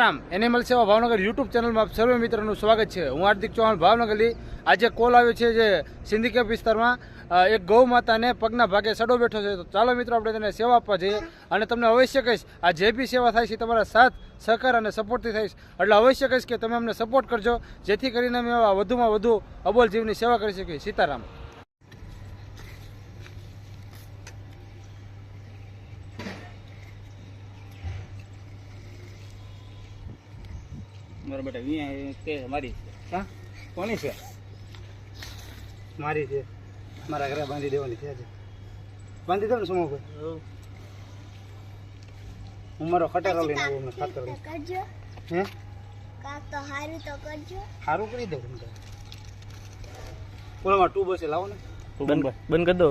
Ram animal સેવા Bhavnagar YouTube ચેનલમાં સર્વે મિત્રોનું સ્વાગત છે. હું હાર્દિક ચૌહાણ ભાવનગરથી આજે કોલ આવ્યો છે જે સિંધિકેપ વિસ્તારમાં એક ગૌ માતાને પગના ભાગે સડો બેઠો છે. તો ચાલો મિત્રો, આપણે તેને સેવા આપવા જઈએ અને તમને અવશ્ય કહીશ, આ જે બી સેવા થાય છે તમારા સાથ, સહકાર અને સપોર્ટથી થઈશ એટલે અવશ્ય કહીશ કે તમે અમને સપોર્ટ કરજો, જેથી કરીને અમે વધુમાં વધુ અબોલ જીવની સેવા કરી શકીએ. સીતારામ. મારા બેટા અહીંયા તે મારી હા? કોની છે? મારી છે. મારા ઘરે બાંધી દેવાની છે આજે. બાંધી દો ને સુમો ભાઈ? હું મારો ખટારો લઈને આવું અમને ખાતર. હે? તો હારું તો કરજો. સારું કરી દઉં તમને ઓલામાં ટુ બસે લાવો ને. બંધ બંધ કરી દો